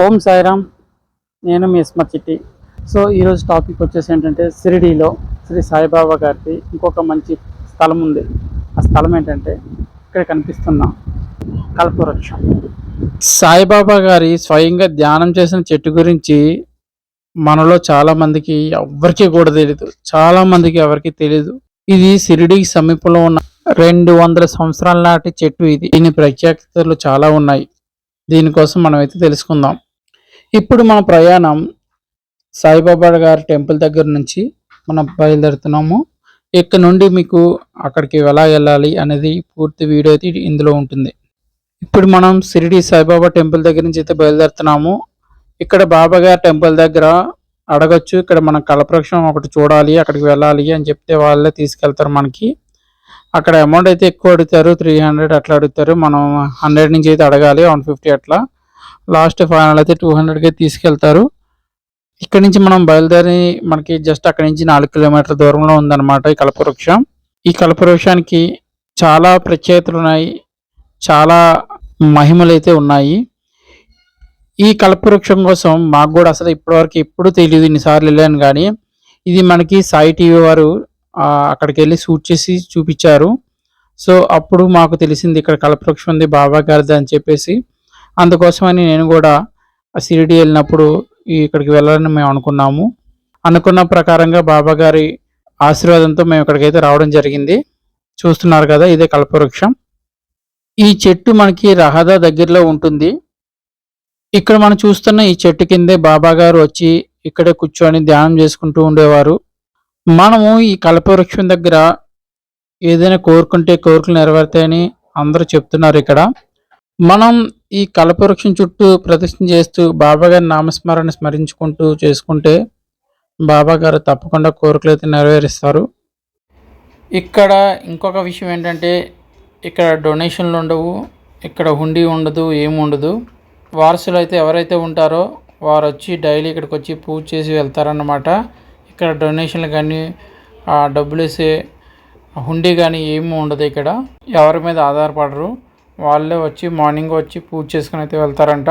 ఓం సాయిరామ్ నేను మీ ఇస్మత్ సో ఈరోజు టాపిక్ వచ్చేసి ఏంటంటే సిరిడీలో శ్రీ సాయిబాబా గారికి ఇంకొక మంచి స్థలం ఉంది. ఆ స్థలం ఏంటంటే ఇక్కడ కనిపిస్తున్న కల్పవృక్షం. సాయిబాబా గారి స్వయంగా ధ్యానం చేసిన చెట్టు గురించి మనలో చాలామందికి ఎవరికీ ఎవ్వరికీ కూడా తెలియదు చాలా మందికి ఎవరికి తెలియదు ఇది షిరిడీకి సమీపంలో ఉన్న రెండు వందల సంవత్సరాల నాటి చెట్టు ఇది. దీని ప్రఖ్యాతలు చాలా ఉన్నాయి. దీనికోసం మనం అయితే తెలుసుకుందాం. ఇప్పుడు మన ప్రయాణం సాయిబాబా గారి టెంపుల్ దగ్గర నుంచి మనం బయలుదేరుతున్నాము. ఇక్కడ నుండి మీకు అక్కడికి ఎలా వెళ్ళాలి అనేది పూర్తి వీడియో అయితే ఇందులో ఉంటుంది. ఇప్పుడు మనం షిరిడి సాయిబాబా టెంపుల్ దగ్గర నుంచి అయితే బయలుదేరుతున్నాము. ఇక్కడ బాబా గారి టెంపుల్ దగ్గర అడగచ్చు. ఇక్కడ మనం కలపవృక్షం ఒకటి చూడాలి అక్కడికి వెళ్ళాలి అని చెప్తే వాళ్ళే తీసుకెళ్తారు మనకి. అక్కడ అమౌంట్ అయితే ఎక్కువ అడుగుతారు త్రీ హండ్రెడ్ అట్లా అడుగుతారు. మనం హండ్రెడ్ నుంచి అయితే అడగాలి వన్ ఫిఫ్టీ అట్లా. లాస్ట్ ఫైనల్ అయితే టూ హండ్రెడ్కి తీసుకెళ్తారు. ఇక్కడ నుంచి మనం బయలుదేరి మనకి జస్ట్ అక్కడి నుంచి నాలుగు కిలోమీటర్ల దూరంలో ఉందన్నమాట ఈ కల్పవృక్షం ఈ కల్పవృక్షానికి చాలా ప్రత్యేకతలు ఉన్నాయి. చాలా మహిమలు అయితే ఉన్నాయి. ఈ కల్పవృక్షం కోసం మాకు కూడా అసలు ఇప్పటివరకు ఎప్పుడు తెలియదు ఇన్నిసార్లు వెళ్ళాను కానీ ఇది మనకి సాయి టీవీ వారు అక్కడికి వెళ్ళి షూట్ చేసి చూపించారు. సో అప్పుడు మాకు తెలిసింది ఇక్కడ కల్పవృక్షం ఉంది బాబా గారిది అని చెప్పేసి. అందుకోసమని నేను కూడా షిరిడి వెళ్ళినప్పుడు ఇక్కడికి వెళ్ళాలని మేము అనుకున్నాము. అనుకున్న ప్రకారంగా బాబా గారి ఆశీర్వాదంతో మేము ఇక్కడికైతే రావడం జరిగింది. చూస్తున్నారు కదా ఇదే కల్పవృక్షం. ఈ చెట్టు మనకి రహదా దగ్గరలో ఉంటుంది. ఇక్కడ మనం చూస్తున్న ఈ చెట్టు కిందే బాబా గారు వచ్చి ఇక్కడే కూర్చొని ధ్యానం చేసుకుంటూ ఉండేవారు. మనము ఈ కల్పవృక్షం దగ్గర ఏదైనా కోరుకుంటే కోరికలు నెరవేరుతాయని అందరూ చెప్తున్నారు ఇక్కడ. మనం ఈ కల్పవృక్షం చుట్టూ ప్రదక్షిణ చేస్తూ బాబాగారి నామస్మరణ స్మరించుకుంటూ చేసుకుంటే బాబాగారు తప్పకుండా కోరికలు అయితే నెరవేరుస్తారు. ఇక్కడ ఇంకొక విషయం ఏంటంటే ఇక్కడ డొనేషన్లు ఉండవు ఇక్కడ హుండీ ఉండదు ఏమి ఉండదు. వారసులు అయితే ఎవరైతే ఉంటారో వారు వచ్చి డైలీ ఇక్కడికి వచ్చి పూజ చేసి వెళ్తారన్నమాట. ఇక్కడ డొనేషన్లు కానీ డబ్బులు వేసే హుండీ కానీ ఏమీ ఉండదు ఇక్కడ. ఎవరి మీద ఆధారపడరు. వాళ్ళే వచ్చి మార్నింగ్ వచ్చి పూజ చేసుకుని అయితే వెళ్తారంట.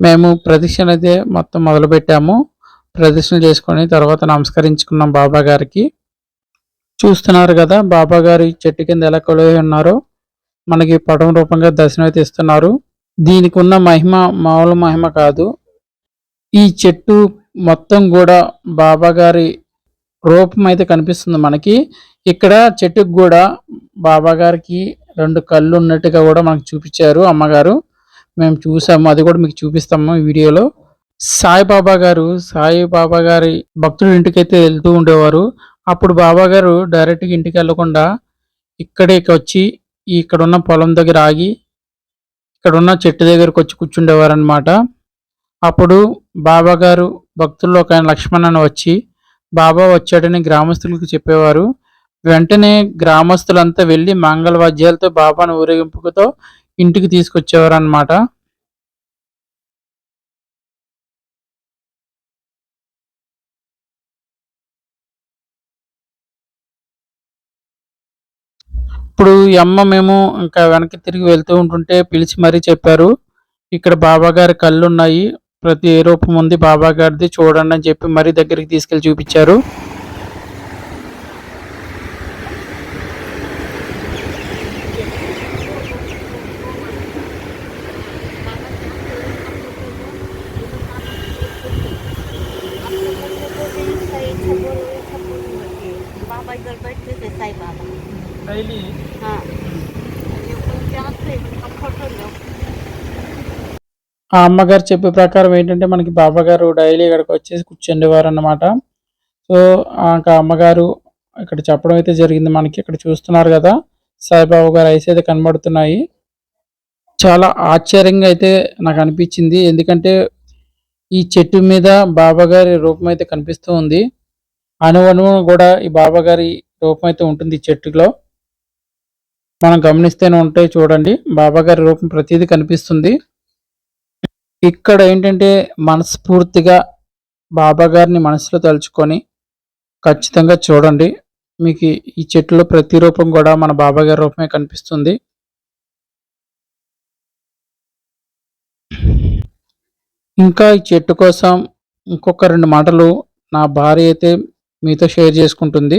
మేము ప్రదక్షిణ అయితే మొత్తం మొదలు పెట్టాము ప్రదక్షిణ చేసుకొని తర్వాత నమస్కరించుకున్నాం బాబా గారికి. చూస్తున్నారు కదా బాబా గారి చెట్టు కింద ఎలా కొలవై ఉన్నారో. మనకి పటం రూపంగా దర్శనం అయితే ఇస్తున్నారు. దీనికి ఉన్న మహిమ మామూలు మహిమ కాదు. ఈ చెట్టు మొత్తం కూడా బాబా గారి రూపం అయితే కనిపిస్తుంది మనకి. ఇక్కడ చెట్టుకు కూడా బాబా గారికి రెండు కళ్ళు ఉన్నట్టుగా కూడా మనకు చూపించారు అమ్మగారు. మేము చూసాము అది కూడా మీకు చూపిస్తాము ఈ వీడియోలో. సాయిబాబా గారు సాయిబాబా గారి భక్తుడి ఇంటికైతే వెళ్తూ ఉండేవారు. అప్పుడు బాబా గారు డైరెక్ట్గా ఇంటికి వెళ్ళకుండా ఇక్కడే వచ్చి ఇక్కడ ఉన్న పొలం దగ్గర ఆగి ఇక్కడ ఉన్న చెట్టు దగ్గరకు వచ్చి కూర్చుండేవారు అనమాట అప్పుడు బాబా గారు భక్తుల్లో ఒక ఆయన లక్ష్మణ్ అని వచ్చి బాబా వచ్చాడని గ్రామస్తులకు చెప్పేవారు. వెంటనే గ్రామస్తులంతా వెళ్ళి మంగళవాద్యాలతో బాబాను ఊరేగింపుతో ఇంటికి తీసుకొచ్చేవారు అనమాట ఇప్పుడు ఈ అమ్మ మేము ఇంకా వెనక్కి తిరిగి వెళ్తూ ఉంటుంటే పిలిచి మరీ చెప్పారు ఇక్కడ బాబా గారి కళ్ళు ఉన్నాయి ప్రతి ఏ రూపం ఉంది బాబా గారిది చూడండి అని చెప్పి మరీ దగ్గరికి తీసుకెళ్ళి చూపించారు. ఆ. అమ్మగారు చెప్పే ప్రకారం ఏంటంటే మనకి బాబాగారు డైలీ ఇక్కడికి వచ్చేసి కూర్చుండేవారు అన్నమాట సో ఇంకా అమ్మగారు ఇక్కడ చెప్పడం అయితే జరిగింది. మనకి ఇక్కడ చూస్తున్నారు కదా సాయిబాబు గారు ఐస్ అయితే కనబడుతున్నాయి. చాలా ఆశ్చర్యంగా అయితే నాకు అనిపించింది. ఎందుకంటే ఈ చెట్టు మీద బాబాగారి రూపం అయితే కనిపిస్తూ ఉంది. అణువణువు కూడా ఈ బాబా గారి రూపం అయితే ఉంటుంది ఈ చెట్టులో. మనం గమనిస్తేనే ఉంటాయి చూడండి. బాబా గారి రూపం ప్రతిదీ కనిపిస్తుంది. ఇక్కడ ఏంటంటే మనస్ఫూర్తిగా బాబా గారిని మనసులో తలుచుకొని ఖచ్చితంగా చూడండి. మీకు ఈ చెట్టులో ప్రతి రూపం కూడా మన బాబా గారి రూపమే కనిపిస్తుంది. ఇంకా ఈ చెట్టు కోసం ఇంకొక రెండు మాటలు నా భార్య అయితే మీతో షేర్ చేసుకుంటుంది.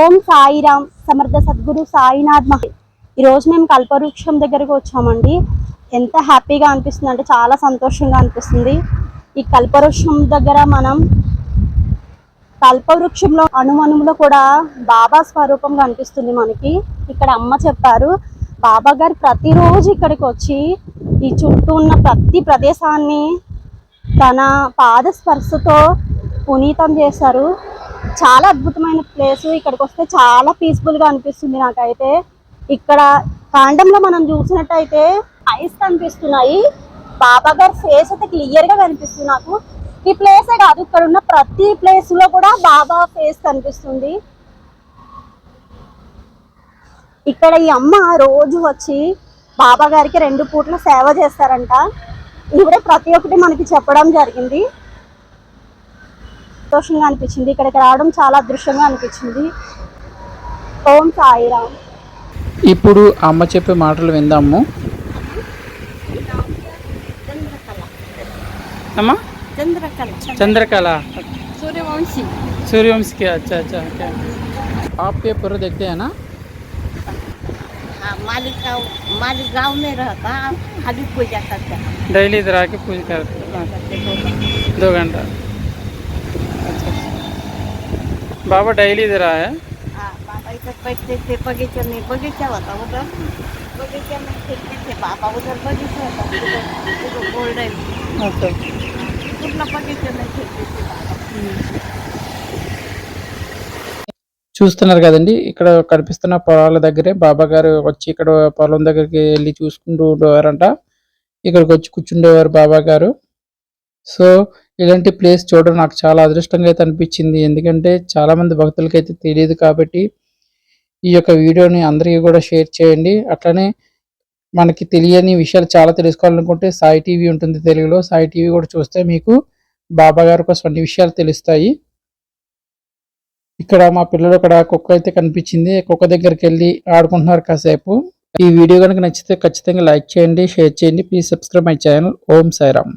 ఓం సాయిరామ్ సమర్థ సద్గురు సాయినాథ్ మహి. ఈరోజు మేము కల్పవృక్షం దగ్గరకు వచ్చామండి. ఎంత హ్యాపీగా అనిపిస్తుంది అంటే చాలా సంతోషంగా అనిపిస్తుంది. ఈ కల్పవృక్షం దగ్గర మనం కల్పవృక్షంలో అణుమణువులో కూడా బాబా స్వరూపం కనిపిస్తుంది మనకి. ఇక్కడ అమ్మ చెప్పారు బాబా గారు ప్రతిరోజు ఇక్కడికి వచ్చి ఈ చుట్టూ ఉన్న ప్రతి ప్రదేశాన్ని తన పాద స్పర్శతో పునీతం చేశారు. చాలా అద్భుతమైన ప్లేస్. ఇక్కడికి వస్తే చాలా పీస్ఫుల్గా అనిపిస్తుంది నాకైతే. ఇక్కడ కాండంలో మనం చూసినట్టయితే ఐస్ కనిపిస్తున్నాయి. బాబా గారి ఫేస్ అయితే క్లియర్గా కనిపిస్తుంది నాకు. ఈ ప్లేసే కాదు ఇక్కడ ఉన్న ప్రతి ప్లేస్లో కూడా బాబా ఫేస్ కనిపిస్తుంది. ఇక్కడ ఈ అమ్మ రోజు వచ్చి బాబా గారికి రెండు పూట్ల సేవ చేస్తారంట. ఇవిడే ప్రతి ఒక్కటి మనకి చెప్పడం జరిగింది. సంతోషంగా అనిపించింది ఇక్కడికి రావడం చాలా అదృష్టంగా అనిపించింది ఓం సాయిరామ్ ఇప్పుడు అమ్మ చెప్పే మాటలు విందాము चंद्रकला అమ్మా चंद्रकला चंद्रकला सूर्यवंशी सूर्यवंशी के अच्छा अच्छा क्या आप ये पूरा देखते हैं ना हाँ मालिक गाँव मालिक गाँव में रहता खाली पूजा करता है डेली इधर आके पूजा करते हैं हाँ, करते दो घंटे। बाबा डेली इधर आया है हाँ बाबा इधर बैठते थे बगीचे में बगीचा होता उधर बगीचे में खेलते थे बाबा उधर बगीचा होता उधर उधर गोल्डन अच्छा पूर्ण बगीचे में खेलते थे बाबा చూస్తున్నారు కదండి ఇక్కడ కనిపిస్తున్న పొలాల దగ్గరే బాబా గారు వచ్చి ఇక్కడ పొలం దగ్గరికి వెళ్ళి చూసుకుంటూ ఉండేవారంట ఇక్కడికి వచ్చి కూర్చుండేవారు బాబా గారు సో ఇలాంటి ప్లేస్ చూడడం నాకు చాలా అదృష్టంగా అయితే అనిపించింది. ఎందుకంటే చాలామంది భక్తులకి అయితే తెలియదు కాబట్టి ఈ యొక్క వీడియోని అందరికీ కూడా షేర్ చేయండి. అట్లనే మనకి తెలియని విషయాలు చాలా తెలుసుకోవాలనుకుంటే సాయి టీవీ ఉంటుంది తెలుగులో. సాయి టీవీ కూడా చూస్తే మీకు బాబా గారి కోసం అన్ని విషయాలు తెలుస్తాయి. ఇక్కడ మా పిల్లలు ఇక్కడ కుక్క అయితే కనిపించింది. కుక్క దగ్గరికి వెళ్ళి ఆడుకుంటున్నారు కాసేపు. ఈ వీడియో కనుక నచ్చితే ఖచ్చితంగా లైక్ చేయండి షేర్ చేయండి. Please subscribe my channel. Om Sairam.